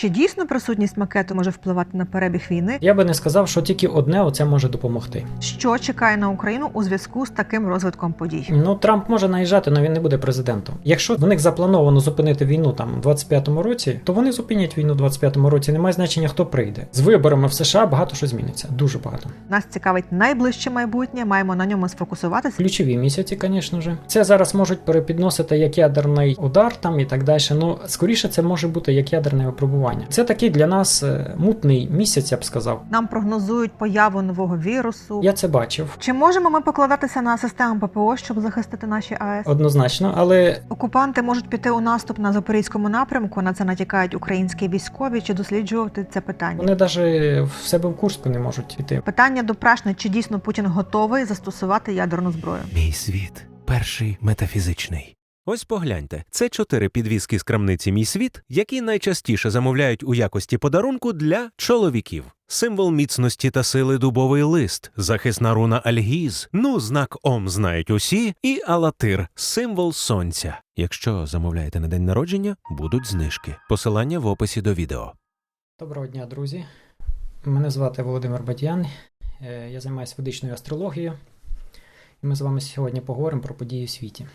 Чи дійсно присутність макету може впливати на перебіг війни? Я би не сказав, що тільки одне оце може допомогти. Що чекає на Україну у зв'язку з таким розвитком подій? Ну Трамп може наїжджати, але він не буде президентом. Якщо в них заплановано зупинити війну там у 25-му році, то вони зупинять війну у 25-му році. Немає значення, хто прийде. З виборами в США багато що зміниться. Дуже багато. Нас цікавить найближче майбутнє. Маємо на ньому сфокусуватися. Ключові місяці, звісно ж. Це зараз можуть перепідносити як ядерний удар там і так далі. Ну скоріше це може бути як ядерне випробування. Це такий для нас е, мутний місяць, я б сказав. Нам прогнозують появу нового вірусу. Я це бачив Чи можемо ми покладатися на систему ППО, щоб захистити наші АЕС? однозначно, але Окупанти можуть піти у наступ на запорізькому напрямку. На це натякають українські військові. Чи досліджувати це питання? вони навіть в себе в Курську не можуть піти. Питання до Прашни, чи дійсно Путін готовий застосувати ядерну зброю? Мій світ перший метафізичний. Ось погляньте, це чотири підвіски з крамниці Мій світ, які найчастіше замовляють у якості подарунку для чоловіків. Символ міцності та сили дубовий лист, захисна руна Альгіз, ну знак Ом знають усі, і Алатир символ сонця. Якщо замовляєте на день народження, будуть знижки. Посилання в описі до відео. Доброго дня, друзі. Мене звати Володимир Батян. Е, Я займаюся ведичною астрологією. І ми з вами сьогодні поговоримо про події в світі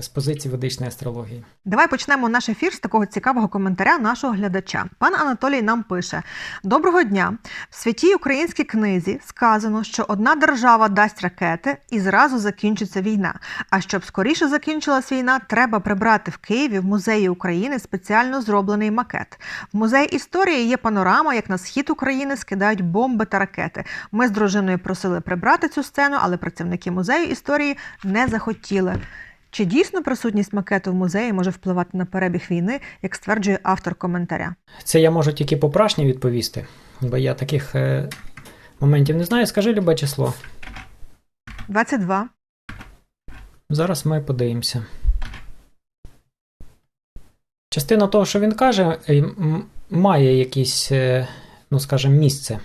з позиції ведичної астрології. Давай почнемо наш ефір з такого цікавого коментаря нашого глядача. Пан Анатолій нам пише: Доброго дня! В святій українській книзі сказано, що одна держава дасть ракети і зразу закінчиться війна. А щоб скоріше закінчилась війна, треба прибрати в Києві в музеї України спеціально зроблений макет. В музеї історії є панорама, як на схід України скидають бомби та ракети. Ми з дружиною просили прибрати цю сцену, але працівники музею історії не захотіли. Чи дійсно присутність макету в музеї може впливати на перебіг війни, як стверджує автор коментаря? Це я можу тільки по прашні відповісти, бо я таких е, моментів не знаю. Скажи любе число. 22. Зараз ми подивимося. Частина того, що він каже, е, має якесь, е, ну скажімо, місце.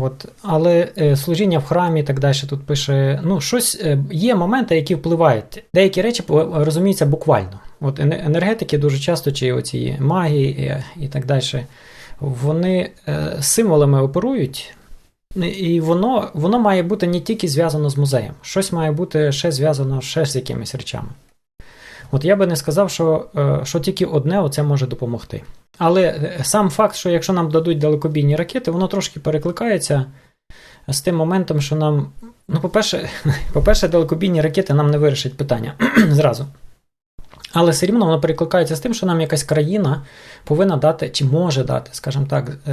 От, але е, служіння в храмі і так далі тут пише. Ну, щось е, є моменти, які впливають. Деякі речі розуміються буквально. От енергетики дуже часто, чи оці магії е, і так далі, вони е, символами оперують. І воно, воно має бути не тільки зв'язано з музеєм, щось має бути ще зв'язано ще з якимись речами. От я би не сказав, що, е, що тільки одне оце може допомогти. Але е, сам факт, що якщо нам дадуть далекобійні ракети, воно трошки перекликається з тим моментом, що нам. Ну, по-перше, по-перше, далекобійні ракети нам не вирішать питання зразу. Але все рівно воно перекликається з тим, що нам якась країна повинна дати, чи може дати, скажімо так, е,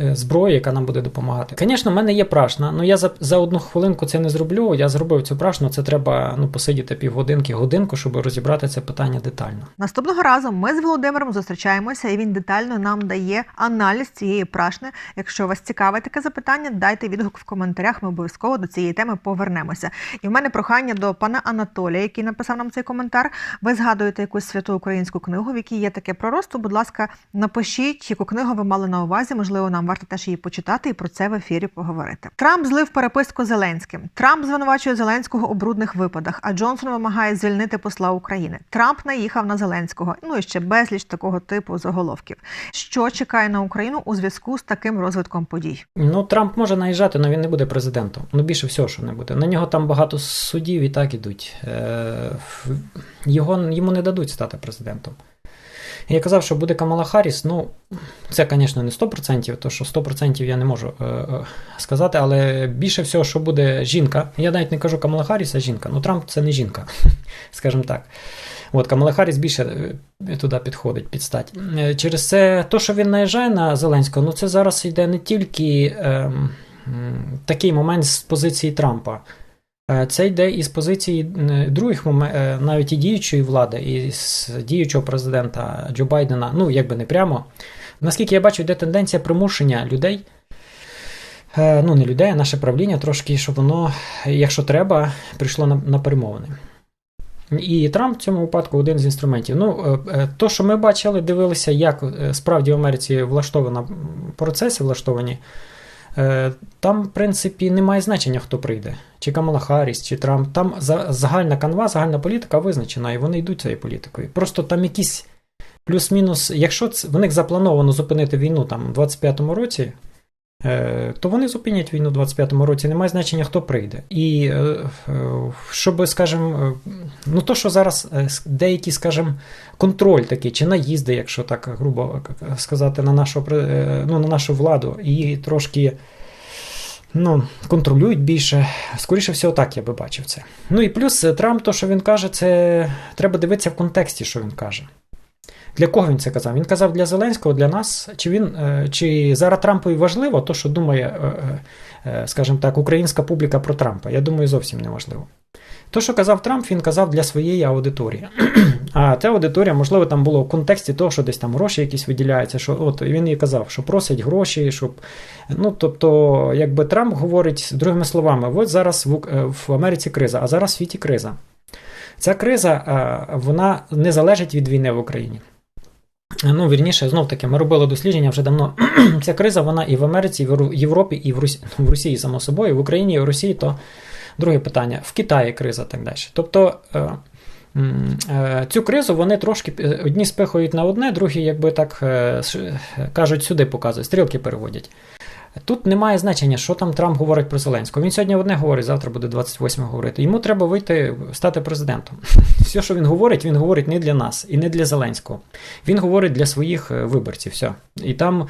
е, зброю, яка нам буде допомагати. Звісно, в мене є прашна, але я за, за одну хвилинку це не зроблю. Я зробив цю прашну, це треба ну, посидіти півгодинки, годинку, щоб розібрати це питання детально. Наступного разу ми з Володимиром зустрічаємося, і він детально нам дає аналіз цієї прашни. Якщо вас цікавить таке запитання, дайте відгук в коментарях. Ми обов'язково до цієї теми повернемося. І в мене прохання до пана Анатолія, який написав нам цей коментар. Ви згадуєте якусь святу українську книгу, в якій є таке пророцтво. Будь ласка, напишіть, яку книгу ви мали на увазі. Можливо, нам варто теж її почитати і про це в ефірі поговорити. Трамп злив переписку Зеленським. Трамп звинувачує Зеленського у брудних випадах, а Джонсон вимагає звільнити посла України. Трамп наїхав на Зеленського. Ну і ще безліч такого типу заголовків. Що чекає на Україну у зв'язку з таким розвитком подій? Ну, Трамп може наїжджати, але він не буде президентом. Ну, більше всього, що не буде. На нього там багато судів і так ідуть. Е, його, йому не дадуть стати президентом. Я казав, що буде Камала Харріс, ну, це, звісно, не 100%, то що 100% я не можу е, е, сказати, але більше всього, що буде жінка. Я навіть не кажу Камала Харріс, а жінка. Ну, Трамп це не жінка, скажімо так. От Камала Харріс більше е, туди підходить під стать. Е, Через це, то, що він наїжджає на Зеленського, ну це зараз йде не тільки м, такий момент з позиції Трампа. Е, Це йде із позиції других е, навіть і діючої влади, і з діючого президента Джо Байдена, ну якби не прямо. Наскільки я бачу, йде тенденція примушення людей, е, ну не людей, а наше правління трошки, щоб воно, якщо треба, прийшло на, на перемовини. І Трамп в цьому випадку один з інструментів. Ну, то, що ми бачили, дивилися, як справді в Америці влаштовано процеси влаштовані. Е, Там, в принципі, немає значення, хто прийде. Чи Камала Харріс, чи Трамп. Там загальна канва, загальна політика визначена, і вони йдуть цією політикою. Просто там якісь плюс-мінус, якщо це, в них заплановано зупинити війну там у 25-му році, то вони зупинять війну у 25-му році, немає значення, хто прийде. І е, е, щоб, скажімо, е, ну то, що зараз е, деякі, скажімо, контроль такий, чи наїзди, якщо так грубо сказати, на нашу, е, ну, на нашу владу, і трошки ну, контролюють більше. Скоріше всього, так я би бачив це. Ну і плюс е, Трамп, то, що він каже, це треба дивитися в контексті, що він каже. Для кого він це казав? Він казав для Зеленського, для нас. Чи він е, чи зараз Трампові важливо то, що думає, е, е, скажімо так, українська публіка про Трампа? Я думаю, зовсім не важливо. То, що казав Трамп, він казав для своєї аудиторії. А ця аудиторія, можливо, там було в контексті того, що десь там гроші якісь виділяються. Що от він і казав, що просять гроші, щоб. Ну, тобто, якби Трамп говорить другими словами, от зараз в, в Америці криза, а зараз в світі криза. Ця криза, вона не залежить від війни в Україні. Ну, вірніше, знов таки, ми робили дослідження вже давно. Ця криза, вона і в Америці, і в Європі, і в Росії, в Росії, само собою, в Україні і в Росії, то друге питання. В Китаї криза так далі. Тобто. е, е, Цю кризу вони трошки одні спихують на одне, другі, якби так е, кажуть, сюди показують, стрілки переводять. Тут немає значення, що там Трамп говорить про Зеленського. Він сьогодні одне говорить, завтра буде 28 говорити. Йому треба вийти, стати президентом. Все, що він говорить, він говорить не для нас і не для Зеленського. Він говорить для своїх е, виборців. Все. І там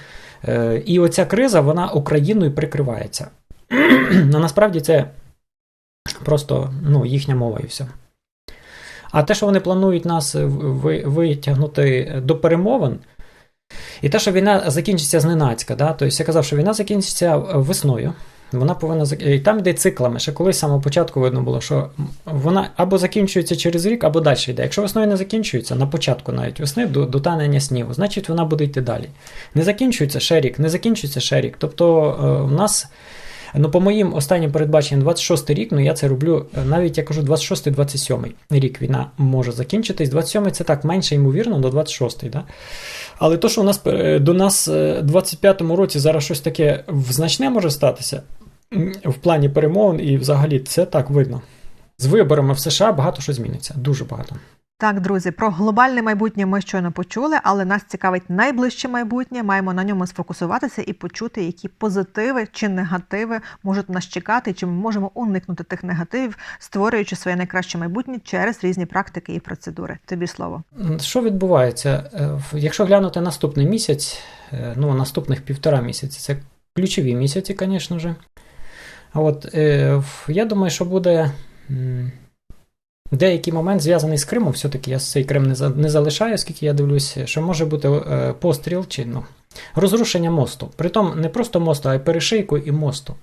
е, і оця криза, вона Україною прикривається. Ну, насправді це просто ну, їхня мова і все. А те, що вони планують нас е, ви- витягнути до перемовин, і те, що війна закінчиться зненацька, да? тобто я казав, що війна закінчиться е, весною. Вона повинна і там йде циклами. Ще колись самого початку видно було, що вона або закінчується через рік, або далі йде. Якщо весною не закінчується, на початку навіть весни до, до танення снігу, значить вона буде йти далі. Не закінчується ще рік, не закінчується ще рік. Тобто е, у нас. Ну, по моїм останнім передбаченням 26 рік, ну я це роблю е, навіть я кажу 26-27 рік війна може закінчитись. 27-й це так менше ймовірно до 26 да? Але то, що у нас е, до нас е, в 25-му році зараз щось таке значне може статися в плані перемовин, і взагалі це так видно. З виборами в США багато що зміниться. Дуже багато. Так, друзі, про глобальне майбутнє ми щойно почули, але нас цікавить найближче майбутнє. Маємо на ньому сфокусуватися і почути, які позитиви чи негативи можуть нас чекати, чи ми можемо уникнути тих негативів, створюючи своє найкраще майбутнє через різні практики і процедури. Тобі слово. Що відбувається? Е, Якщо глянути наступний місяць, е, ну наступних півтора місяці, це ключові місяці, звісно ж. А От, е, я думаю, що буде деякий момент зв'язаний з Кримом. Все-таки я цей Крим не, за- не залишаю, оскільки я дивлюся, що може бути е, постріл чи ну, розрушення мосту. Притом не просто мосту, а й перешийку і мосту.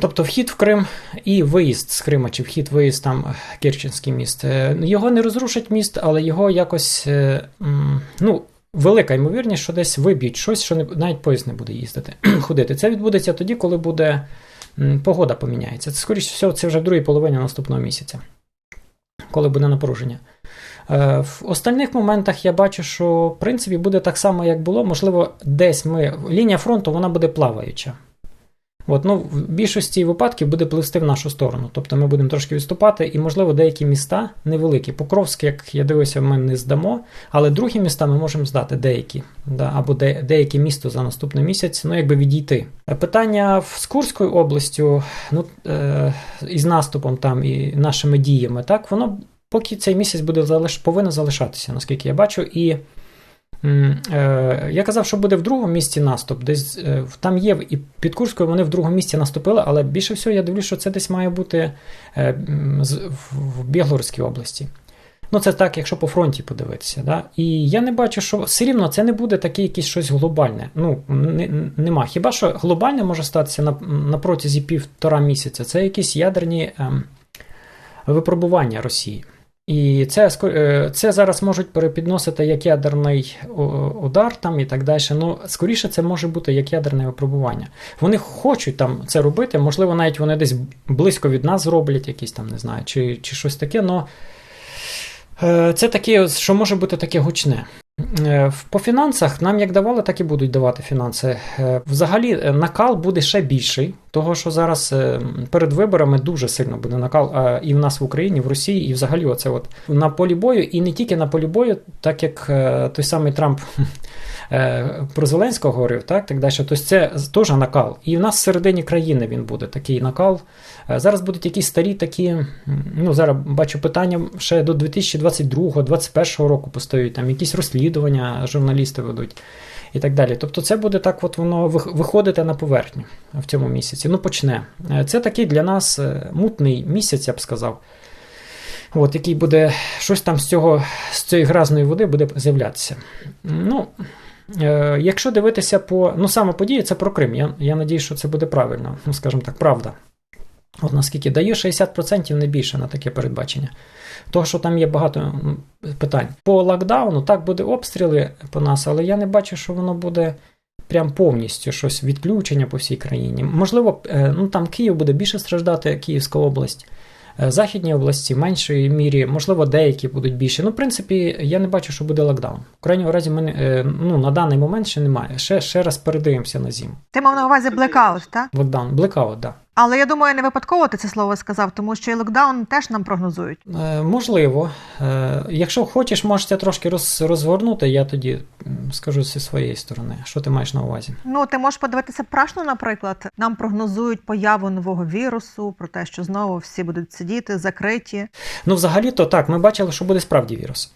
Тобто вхід в Крим і виїзд з Крима, чи вхід-виїзд там е, Керченський міст. Е, Його не розрушить міст, але його якось, е, ну, велика ймовірність, що десь виб'ють щось, що не, навіть поїзд не буде їздити, ходити. Це відбудеться тоді, коли буде погода поміняється. Це, скоріше всього, це вже в другій половині наступного місяця, коли буде напруження. Е, В остальних моментах я бачу, що в принципі буде так само, як було. Можливо, десь ми. Лінія фронту вона буде плаваюча. От, ну, в більшості випадків буде пливсти в нашу сторону. Тобто ми будемо трошки відступати, і, можливо, деякі міста невеликі. Покровськ, як я дивився, ми не здамо, але другі міста ми можемо здати деякі, да, або де, деяке місто за наступний місяць, ну якби відійти. Е, Питання з Курською областю, ну, е, із наступом там і нашими діями, так, воно поки цей місяць буде залиш... повинно залишатися, наскільки я бачу. І я казав, що буде в другому місці наступ. Десь е, там є і під Курською вони в другому місці наступили, але більше всього я дивлюсь, що це десь має бути е, в Білгородській області. Ну, це так, якщо по фронті подивитися. Да? І я не бачу, що все рівно це не буде таке якесь щось глобальне. Ну, не, нема. Хіба що глобальне може статися на, на протязі півтора місяця. Це якісь ядерні ем, випробування Росії. І це, е, це зараз можуть перепідносити як ядерний удар там і так далі. Ну, скоріше, це може бути як ядерне випробування. Вони хочуть там це робити, можливо, навіть вони десь близько від нас зроблять якісь там, не знаю, чи, чи щось таке, але це таке, що може бути таке гучне. Е, По фінансах нам як давали, так і будуть давати фінанси. Е, Взагалі, накал буде ще більший Того, що зараз е, перед виборами дуже сильно буде накал а, і в нас в Україні, в Росії, і взагалі оце от на полі бою, і не тільки на полі бою, так як е, той самий Трамп е, про Зеленського говорив, так, так далі. Тобто це теж накал. І в нас всередині країни він буде такий накал. Е, Зараз будуть якісь старі такі, ну зараз бачу питання ще до 2022-2021 року постають, там якісь розслідування журналісти ведуть і так далі. Тобто це буде так, от воно виходити на поверхню в цьому місяці. Ну, почне. Е, Це такий для нас е, мутний місяць, я б сказав. От, який буде щось там з цього, з цієї гразної води буде з'являтися. Ну, е, якщо дивитися по. Ну, саме подія це про Крим. Я, я надію, що це буде правильно, ну, скажімо так, правда. От наскільки даю 60% не більше на таке передбачення. Того, що там є багато питань. По локдауну так буде обстріли по нас, але я не бачу, що воно буде прям повністю щось відключення по всій країні. Можливо, е, ну там Київ буде більше страждати, Київська область. Е, Західні області в меншій мірі, можливо, деякі будуть більше. Ну, в принципі, я не бачу, що буде локдаун. В крайньому разі, мене, е, ну, на даний момент ще немає. Ще, ще раз передивимося на зиму. Ти мав на увазі блекаут, так? Локдаун, блекаут, так. Але я думаю, не випадково ти це слово сказав, тому що і локдаун теж нам прогнозують. Е, можливо. Е, якщо хочеш, можеш це трошки роз, розгорнути, я тоді скажу зі своєї сторони. Що ти маєш на увазі? Ну, ти можеш подивитися прашну, наприклад. Нам прогнозують появу нового вірусу, про те, що знову всі будуть сидіти закриті. Ну, взагалі-то так, ми бачили, що буде справді вірус.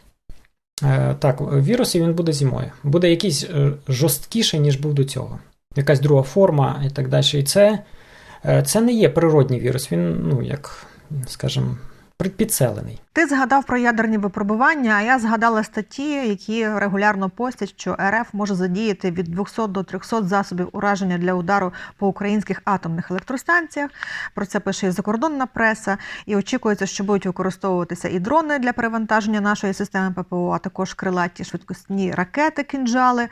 Е, так, вірус і він буде зимою. Буде якийсь е, жорсткіший, ніж був до цього. Якась друга форма і так далі. І це, це не є природній вірус, він, ну, як, скажімо, підселений. Ти згадав про ядерні випробування, а я згадала статті, які регулярно постять, що РФ може задіяти від 200 до 300 засобів ураження для удару по українських атомних електростанціях. Про це пише і закордонна преса. І очікується, що будуть використовуватися і дрони для перевантаження нашої системи ППО, а також крилаті швидкісні ракети, кінжали.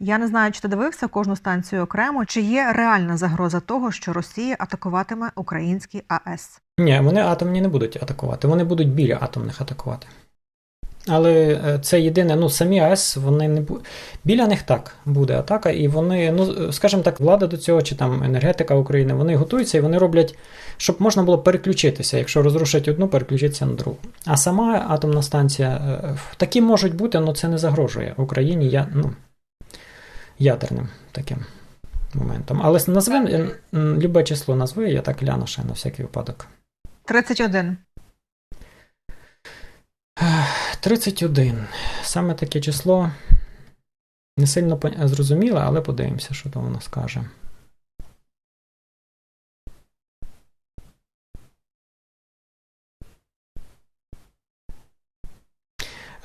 Я не знаю, чи ти дивився кожну станцію окремо, чи є реальна загроза того, що Росія атакуватиме український АЕС. Ні, вони атомні не будуть атакувати, вони будуть біля атомних атакувати. Але е, це єдине, ну самі АЕС, вони не бу... біля них так буде атака, і вони, ну скажімо так, влада до цього чи там енергетика України, вони готуються і вони роблять, щоб можна було переключитися. Якщо розрушать одну, переключитися на другу. А сама атомна станція, е, такі можуть бути, але це не загрожує Україні я, ну, ядерним таким моментом. Але назви любе число назви, я так гляну ще на всякий випадок. 31. 31. Саме таке число не сильно зрозуміле, але подивимося, що там воно скаже.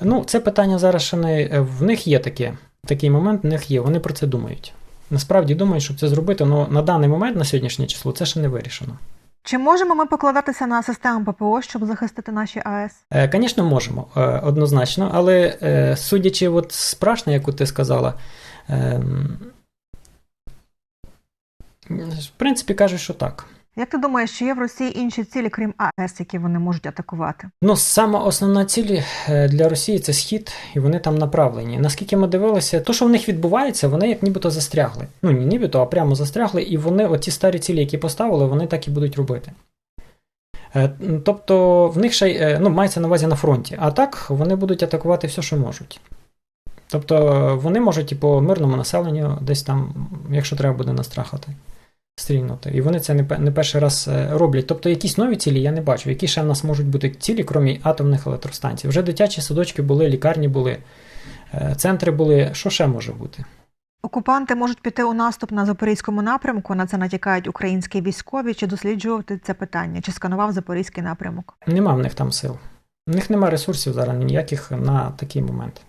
Ну, це питання зараз ще не. е, В них є таке. Такий момент в них є. Вони про це думають. Насправді думають, щоб це зробити, але на даний момент, на сьогоднішнє число, це ще не вирішено. Чи можемо ми покладатися на систему ППО, щоб захистити наші АЕС? Е, Звісно, можемо, е, однозначно, але е, судячи от з Прашни, яку ти сказала, ем, в принципі, кажуть, що так. Як ти думаєш, чи є в Росії інші цілі, крім АЕС, які вони можуть атакувати? Ну, сама основна ціль е, для Росії це схід, і вони там направлені. Наскільки ми дивилися, то, що в них відбувається, вони як нібито застрягли. Ну, не нібито, а прямо застрягли, і вони, оті старі цілі, які поставили, вони так і будуть робити. Е, Тобто в них ще е, ну, мається на увазі на фронті, а так вони будуть атакувати все, що можуть. Тобто вони можуть і по мирному населенню десь там, якщо треба буде настрахати, стрільнути. І вони це не, не перший раз е, роблять. Тобто якісь нові цілі я не бачу. Які ще в нас можуть бути цілі, крім атомних електростанцій. Вже дитячі садочки були, лікарні були, е, центри були. Що ще може бути? Окупанти можуть піти у наступ на запорізькому напрямку. На це натякають українські військові. Чи досліджувати це питання? Чи сканував запорізький напрямок? Нема в них там сил. В них нема ресурсів зараз ніяких на такий момент.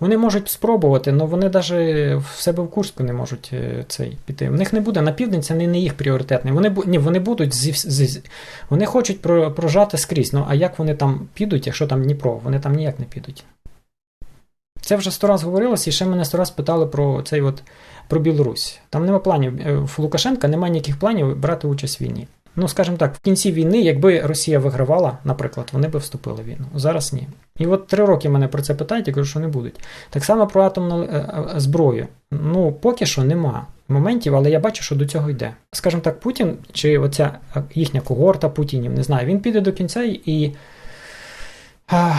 Вони можуть спробувати, але вони навіть в себе в Курську не можуть е, цей піти. В них не буде на південь, це не, їх пріоритетний. Вони, ні, вони будуть зі, зі, вони хочуть про, прожати скрізь. Ну а як вони там підуть, якщо там Дніпро? Вони там ніяк не підуть. Це вже сто раз говорилось, і ще мене сто раз питали про цей от про Білорусь. Там нема планів. е, В Лукашенка немає ніяких планів брати участь в війні. Ну, скажімо так, в кінці війни, якби Росія вигравала, наприклад, вони би вступили в війну. Зараз ні. І от три роки мене про це питають, я кажу, що не будуть. Так само про атомну е, е, зброю. Ну, поки що нема. моментів, але я бачу, що до цього йде. Скажімо так, Путін чи оця е, їхня когорта Путінів, не знаю, він піде до кінця і.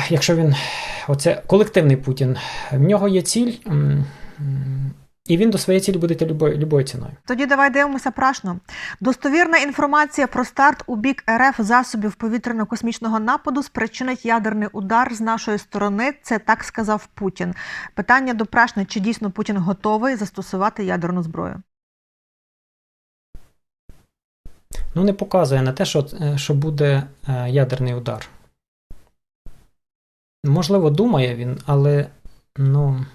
Якщо він, оце колективний Путін, в нього є ціль, і він до своєї цілі буде любою, ціною. Тоді давай дивимося прашно. Достовірна інформація про старт у бік РФ засобів повітряно-космічного нападу спричинить ядерний удар з нашої сторони. Це так сказав Путін. Питання до прашни, чи дійсно Путін готовий застосувати ядерну зброю? Ну, не показує на те, що, е, що буде е, ядерний удар. Можливо, думає він, але ну.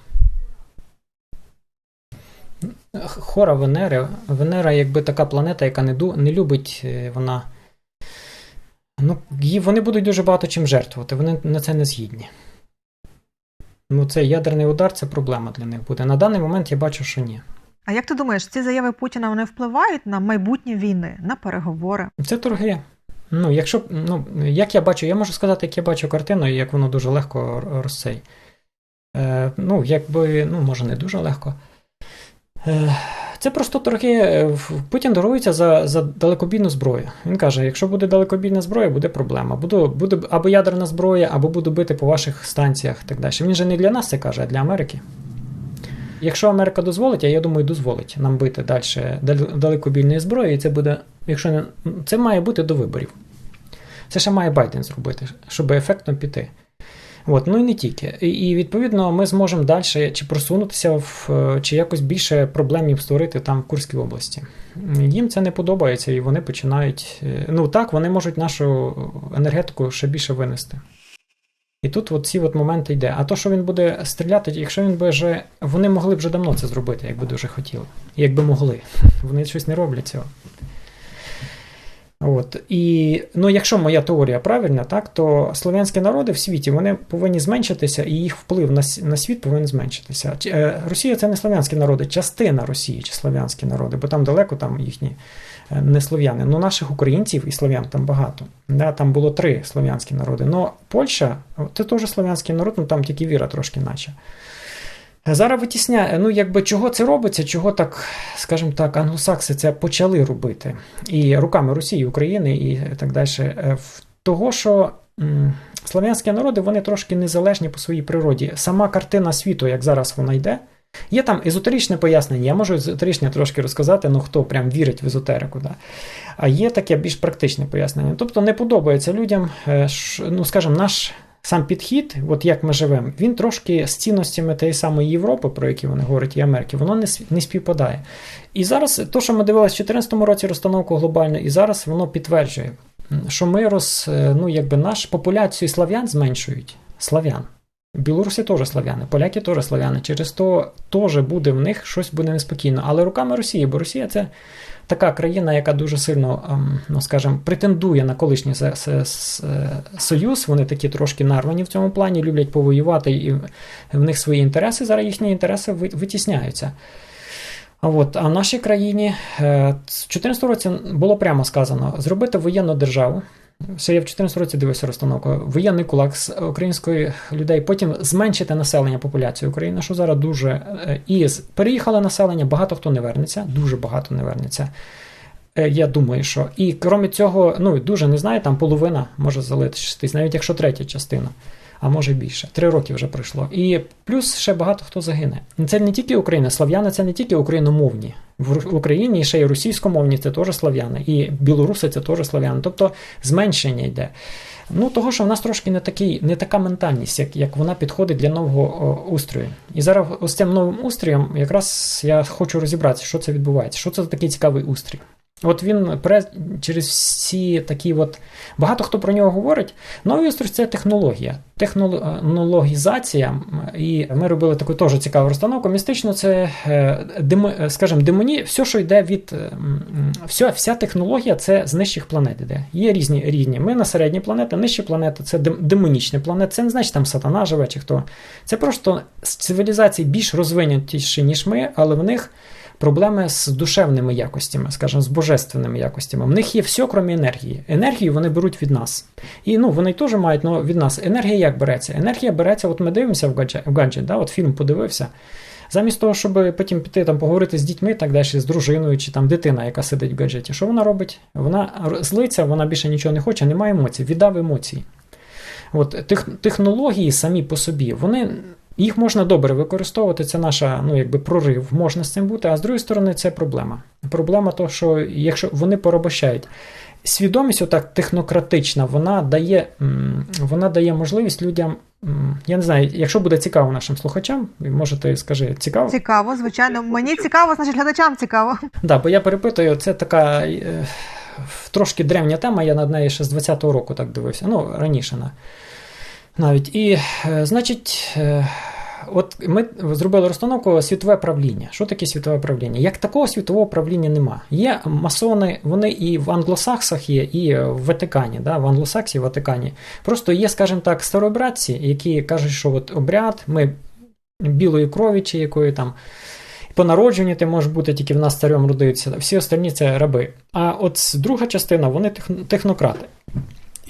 Хора Венери. Венера, якби така планета, яка не, не любить, е, вона. Ну, її, вони будуть дуже багато чим жертвувати, вони на це не згідні. Ну, цей ядерний удар це проблема для них буде. На даний момент я бачу, що ні. А як ти думаєш, ці заяви Путіна вони впливають на майбутнє війни, на переговори? Це торги. Ну, якщо, ну, як я бачу, я можу сказати, як я бачу картину, і як воно дуже легко р- розцей. Е, ну, якби, ну, може, не дуже легко. Е, це просто торги. е, Путін торгується за, за далекобійну зброю. Він каже: якщо буде далекобійна зброя, буде проблема. Буду, буде або ядерна зброя, або буду бити по ваших станціях так далі. Він же не для нас це каже, а для Америки. Якщо Америка дозволить, а я думаю, дозволить нам бити далі далекобійної зброї, і це буде, якщо не це має бути до виборів. Це ще має Байден зробити, щоб ефектно піти. От, ну і не тільки. І, відповідно ми зможемо далі чи просунутися в е, чи якось більше проблемів створити там в Курській області. Їм це не подобається, і вони починають. е, Ну так, вони можуть нашу енергетику ще більше винести. І тут от ці от моменти йде. А то, що він буде стріляти, якщо він би вже. Вони могли б вже давно це зробити, якби дуже хотіли. Якби могли. Вони щось не роблять цього. От. І ну, якщо моя теорія правильна, так, то слов'янські народи в світі вони повинні зменшитися, і їх вплив на, на світ повинен зменшитися. Чи- е, Росія це не слов'янські народи, частина Росії чи слов'янські народи, бо там далеко там їхні е, не слов'яни. Ну, наших українців і слов'ян там багато. Да, там було три слов'янські народи. Но Польща це теж слов'янський народ, ну там тільки віра трошки наче. Зараз витісняє, ну якби чого це робиться, чого так, скажімо так, англосакси це почали робити. І руками Росії, України і так далі. Е, в Того, що слов'янські народи вони трошки незалежні по своїй природі. Сама картина світу, як зараз вона йде. Є там езотеричне пояснення, я можу езотеричне трошки розказати, ну хто прям вірить в езотерику. Да? А є таке більш практичне пояснення. Тобто не подобається людям, е, ну скажімо, наш сам підхід, от як ми живемо, він трошки з цінностями тієї самої Європи, про які вони говорять, і Америки, воно не, не співпадає. І зараз, то, що ми дивилися в 2014 році розстановку глобально, і зараз воно підтверджує, що ми роз, е, ну, якби наш популяцію слав'ян зменшують. Слав'ян. Білоруси теж слав'яни, поляки теж слав'яни. Через то теж буде в них щось буде неспокійно. Але руками Росії, бо Росія це така країна, яка дуже сильно, ем, ну скажімо, претендує на колишній Се- союз. Вони такі трошки нарвані в цьому плані, люблять повоювати, і в них свої інтереси. Зараз їхні інтереси ви- витісняються. От, а в нашій країні е, в 2014 році було прямо сказано зробити воєнну державу. Ще я в 2014 році дивився розстановку. Воєнний кулак з української людей, потім зменшити населення популяції України, що зараз дуже. е, І переїхало населення, багато хто не вернеться, дуже багато не вернеться. Е, Я думаю, що. І крім цього, ну дуже не знаю, там половина може залишитись, навіть якщо третя частина, а може більше. Три роки вже пройшло. І плюс ще багато хто загине. Це не тільки Україна, слав'яни це не тільки україномовні. В Україні ще й російськомовні це теж слав'яни, і білоруси це теж слав'яни. Тобто зменшення йде. Ну, того, що в нас трошки не такий, не така ментальність, як, як вона підходить для нового о, устрою. І зараз ось цим новим устроєм якраз я хочу розібратися, що це відбувається, що це за такий цікавий устрій. От він через всі такі от. Багато хто про нього говорить. Новий устрій це технологія, технологізація. І ми робили таку теж цікаву розстановку. Містично це, е, е, скажімо, демоні, все, що йде від. е, м, Вся, технологія це з нижчих планет іде. Є різні рівні. Ми на середні планети, нижчі планети це демонічні планети. Це не значить там сатана живе чи хто. Це просто цивілізації більш розвинутіші, ніж ми, але в них проблеми з душевними якостями, скажімо, з божественними якостями. В них є все, крім енергії. Енергію вони беруть від нас. І ну, вони теж мають ну, від нас. Енергія як береться? Енергія береться, от ми дивимося в гаджет, в гаджет да, от фільм подивився. Замість того, щоб потім піти там поговорити з дітьми, так далі, з дружиною, чи там дитина, яка сидить в гаджеті, що вона робить? Вона злиться, вона більше нічого не хоче, немає емоцій, віддав емоції. От тех, технології самі по собі, вони. Їх можна добре використовувати, це наша ну, якби прорив, можна з цим бути, а з другої сторони, це проблема. Проблема того, що якщо вони порабощають. Свідомість, отак технократична, вона дає, вона дає можливість людям. Я не знаю, якщо буде цікаво нашим слухачам, може ти скажи цікаво? Цікаво, звичайно. Мені цікаво, значить глядачам цікаво. Да, бо я перепитую, це така е, трошки древня тема, я над нею ще з 20-го року так дивився, ну раніше на, навіть. І, е, значить, е, от ми зробили розстановку світове правління. Що таке світове правління? Як такого світового правління нема. Є масони, вони і в англосаксах є, і в Ватикані, да, в англосаксі, в Ватикані. Просто є, скажімо так, старобратці, які кажуть, що от обряд, ми білої крові чи якої там. По народженню ти можеш бути тільки в нас царем родився, всі остальні це раби. А от друга частина, вони технократи.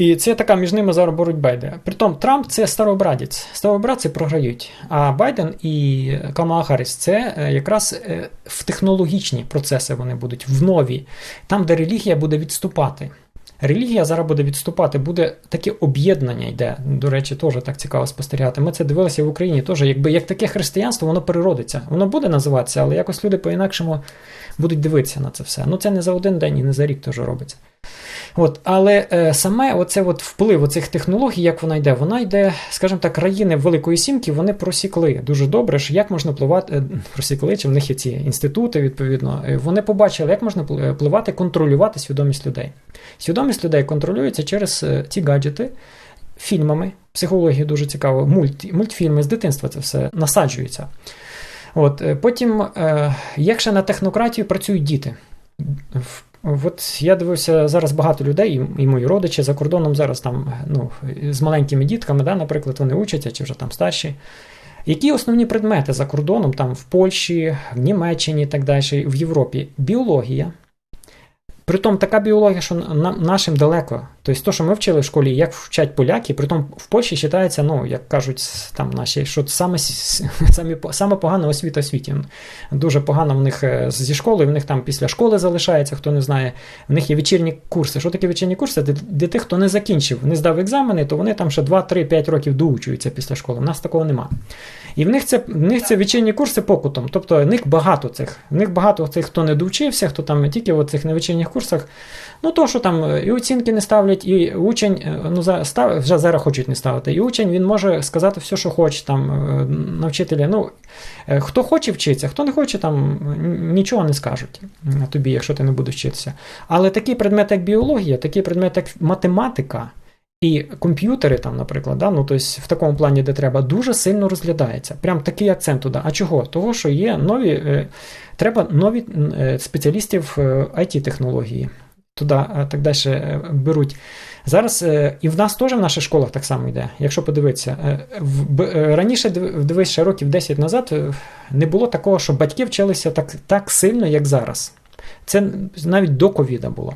І це така між ними зараз боротьба йде. Притом Трамп це старобрадець. Старобрадці програють. А Байден і Камала Харріс це е, якраз е, в технологічні процеси вони будуть, в нові, там, де релігія буде відступати. Релігія зараз буде відступати, буде таке об'єднання йде. До речі, теж так цікаво спостерігати. Ми це дивилися в Україні теж. Якби як таке християнство, воно переродиться. Воно буде називатися, але якось люди по-інакшому будуть дивитися на це все. Ну це не за один день і не за рік теж робиться. От, але е, саме оце от вплив оцих технологій, як вона йде, вона йде, скажімо так, країни Великої Сімки, вони просікли дуже добре, що як можна впливати, е, просікли, чи в них є ці інститути, відповідно, е, вони побачили, як можна впливати, контролювати свідомість людей. Свідомість людей контролюється через е, ці гаджети, фільмами. Психологія дуже цікаво, мульт, мультфільми з дитинства це все насаджується. От, е, потім, е, як ще на технократію працюють діти. От я дивився зараз багато людей, і мої родичі за кордоном зараз там ну, з маленькими дітками, да, наприклад, вони учаться чи вже там старші. Які основні предмети за кордоном, там в Польщі, в Німеччині і так далі, в Європі? Біологія. Притом така біологія, що нам, нашим далеко. Тобто, то, що ми вчили в школі, як вчать поляки, притом в Польщі вважається, ну, як кажуть там наші, що саме, самі, саме погана освіта в світі. Дуже погано в них е, зі школи, в них там після школи залишається, хто не знає. В них є вечірні курси. Що таке вечірні курси? Для, тих, хто не закінчив, не здав екзамени, то вони там ще 2-3-5 років доучуються після школи. У нас такого нема. І в них це в них це вечірні курси покутом. Тобто в них багато цих. В них багато цих, хто не довчився, хто там тільки в цих на вечірніх курсах. Ну то, що там е, і оцінки не ставлять, і учень, е, ну за став, вже зараз хочуть не ставити. І учень він може сказати все, що хоче там е, на вчителя. Ну е, хто хоче вчитися, хто не хоче, там нічого не скажуть тобі, якщо ти не будеш вчитися. Але такий предмет, як біологія, такий предмет, як математика. І комп'ютери, там, наприклад, да, ну, тобто в такому плані, де треба, дуже сильно розглядається. Прям такий акцент туди. А чого? Того, що є нові, треба нові спеціалістів е, IT-технології. Туди е, так далі е, беруть. Зараз е, і в нас теж в наших школах так само йде. Якщо подивитися, раніше, див- дивись, ще років 10 назад, не було такого, що батьки вчилися так, так сильно, як зараз. Це навіть до ковіда було.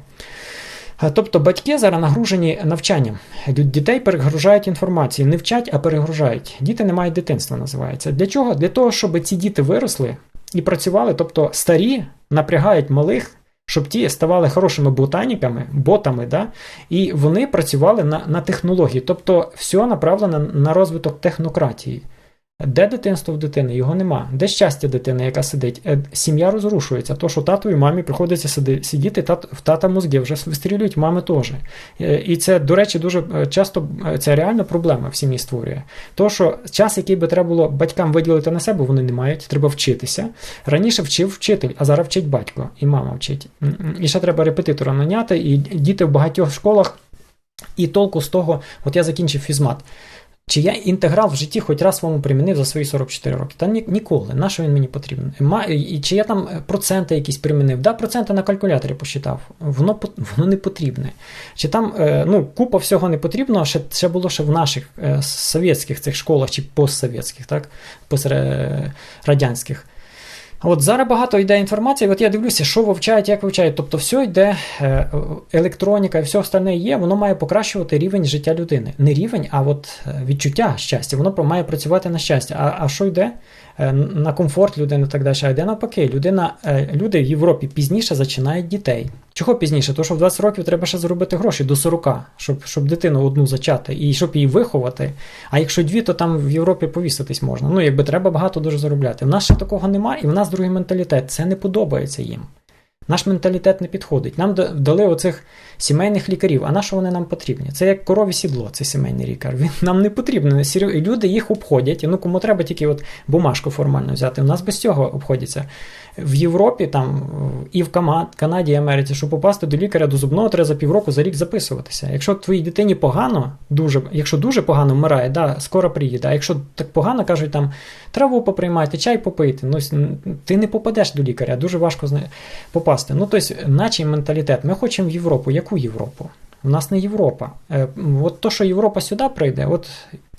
Тобто батьки зараз нагружені навчанням. Дітей перегружають інформацією. Не вчать, а перегружають. Діти не мають дитинства, називається. Для чого? Для того, щоб ці діти виросли і працювали. Тобто старі напрягають малих, щоб ті ставали хорошими ботаніками, ботами, да? і вони працювали на, на технології. Тобто, все направлено на розвиток технократії. Де дитинство в дитини? Його нема. Де щастя дитини, яка сидить? Е, Сім'я розрушується. То, що тату і мамі приходиться сидіти, тат, в тата мозги вже вистрілюють, мами теж. Е, І це, до речі, дуже е, часто це реально проблема в сім'ї створює. То, що час, який би треба було батькам виділити на себе, вони не мають, треба вчитися. Раніше вчив вчитель, а зараз вчить батько і мама вчить. І ще треба репетитора наняти, і діти в багатьох школах. І толку з того, от я закінчив фізмат. Чи я інтеграл в житті хоч раз вам примінив за свої 44 роки? Та ні, ніколи. На що він мені потрібен? Ма, і чи я там е, проценти якісь примінив? Да, проценти на калькуляторі посчитав. Воно, воно не потрібне. Чи там е, ну, купа всього не потрібно, ще, ще було ще в наших е, совєтських цих школах чи постсовєтських, так? пострадянських. От зараз багато йде інформації, от я дивлюся, що вивчають, як вивчають. Тобто, все йде е, електроніка і все остальне є, воно має покращувати рівень життя людини. Не рівень, а от е, відчуття щастя. Воно має працювати на щастя. А, а що йде? Е, на комфорт людини так далі. А йде навпаки, людина, е, люди в Європі пізніше зачинають дітей. Чого пізніше? Тому що в 20 років треба ще заробити гроші до 40, щоб, щоб дитину одну зачати і щоб її виховати. А якщо дві, то там в Європі повіситись можна. Ну, якби треба багато дуже заробляти. В нас ще такого немає, і в нас другий менталітет. Це не подобається їм. Наш менталітет не підходить. Нам дали оцих сімейних лікарів. А на що вони нам потрібні? Це як корові сідло, цей сімейний лікар. Він нам не потрібен. Люди їх обходять. Ну кому треба тільки от бумажку формально взяти. У нас без цього обходяться. В Європі, там і в Канаді, і Америці, щоб попасти до лікаря до зубного, треба за півроку за рік записуватися. Якщо твоїй дитині погано, дуже, якщо дуже погано вмирає, да, скоро приїде. А якщо так погано, кажуть, там траву поприймайте, чай попийте. Ну, ти не попадеш до лікаря, дуже важко попасти. Ну, тобто, наче менталітет. Ми хочемо в Європу. Яку Європу? У нас не Європа. Е, От то, що Європа сюди прийде, от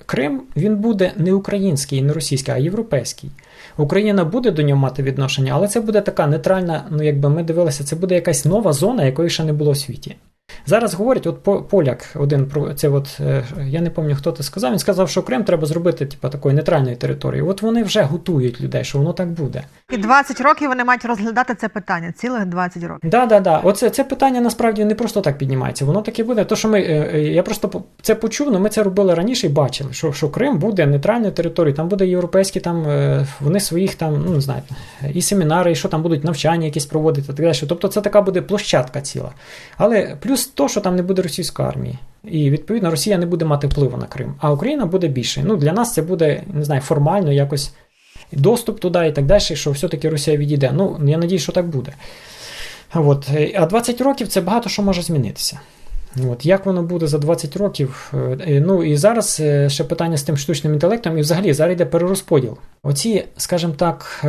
Крим він буде не український, не російський, а європейський. Україна буде до нього мати відношення, але це буде така нейтральна, ну якби ми дивилися, це буде якась нова зона, якої ще не було в світі. Зараз говорять, от поляк, один про це, от е, я не пам'ятаю, хто це сказав. Він сказав, що Крим треба зробити, типу, такою нейтральною територією. От вони вже готують людей, що воно так буде. І 20 років вони мають розглядати це питання, цілих 20 років. Да, да, да. Оце це питання насправді не просто так піднімається. Воно таке буде. То, що ми е, е, я просто це почув, але ми це робили раніше і бачили, що, що Крим буде нейтральною територією, там буде європейські, там вони своїх там, ну не знаю, і семінари, і що там будуть навчання якісь проводити, так далі. Тобто це така буде площадка ціла. Але плюс то, що там не буде російської армії. І відповідно Росія не буде мати впливу на Крим, а Україна буде більше. Ну для нас це буде не знаю, формально якось доступ туди і так далі, що все-таки Росія відійде. Ну, я надію, що так буде. От. е, А 20 років це багато що може змінитися. От. Як воно буде за 20 років? Е, е, Ну і зараз е, ще питання з тим штучним інтелектом, і взагалі зараз йде перерозподіл. Оці, скажімо так,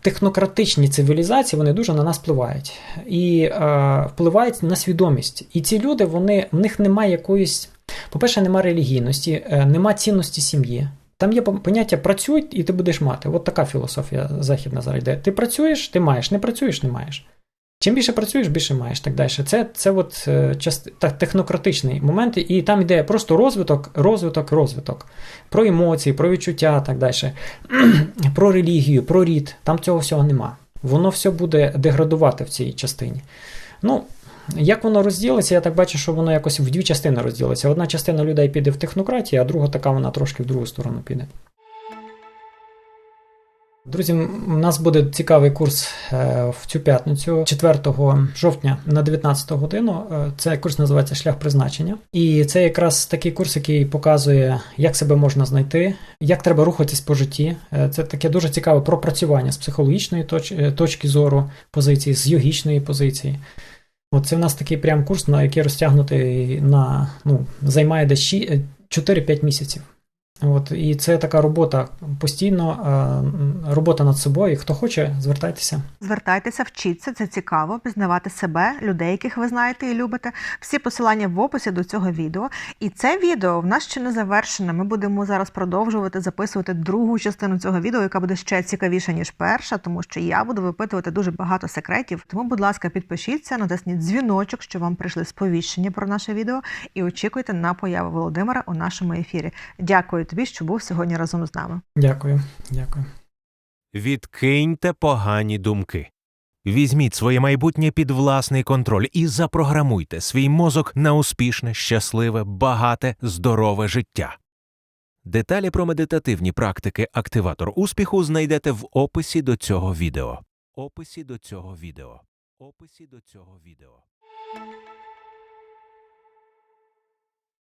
технократичні цивілізації вони дуже на нас впливають. І е, впливають на свідомість. І ці люди, вони, в них немає якоїсь, по-перше, немає релігійності, немає цінності сім'ї. Там є пон- поняття працюй і ти будеш мати. От така філософія західна зараз йде. Ти працюєш, ти маєш, не працюєш, не маєш. Чим більше працюєш, більше маєш так далі. Це, це от, е, част, технократичний момент, і там йде просто розвиток, розвиток, розвиток. Про емоції, про відчуття, так далі. про релігію, про рід. Там цього всього нема. Воно все буде деградувати в цій частині. Ну, як воно розділиться, я так бачу, що воно якось в дві частини розділиться. Одна частина людей піде в технократію, а друга така вона трошки в другу сторону піде. Друзі, у нас буде цікавий курс е, в цю п'ятницю, 4 жовтня на 19 годину. Е, Це курс називається Шлях призначення. І це якраз такий курс, який показує, як себе можна знайти, як треба рухатись по житті. Е, Це таке дуже цікаве пропрацювання з психологічної точ- точки зору позиції, з йогічної позиції. От це в нас такий прям курс, на який розтягнутий на ну, займає десь ші- е, 4-5 місяців. От, і це така робота постійно, е, робота над собою. Хто хоче, звертайтеся. Звертайтеся, вчіться, це цікаво, пізнавати себе, людей, яких ви знаєте і любите. Всі посилання в описі до цього відео. І це відео в нас ще не завершене. Ми будемо зараз продовжувати записувати другу частину цього відео, яка буде ще цікавіша, ніж перша, тому що я буду випитувати дуже багато секретів. Тому, будь ласка, підпишіться, натисніть дзвіночок, щоб вам прийшли сповіщення про наше відео, і очікуйте на появу Володимира у нашому ефірі. Дякую тобі, що був сьогодні разом з нами. Дякую. Дякую. Відкиньте погані думки. Візьміть своє майбутнє під власний контроль і запрограмуйте свій мозок на успішне, щасливе, багате, здорове життя. Деталі про медитативні практики Активатор успіху знайдете в описі до цього відео. Описі до цього відео. Описі до цього відео.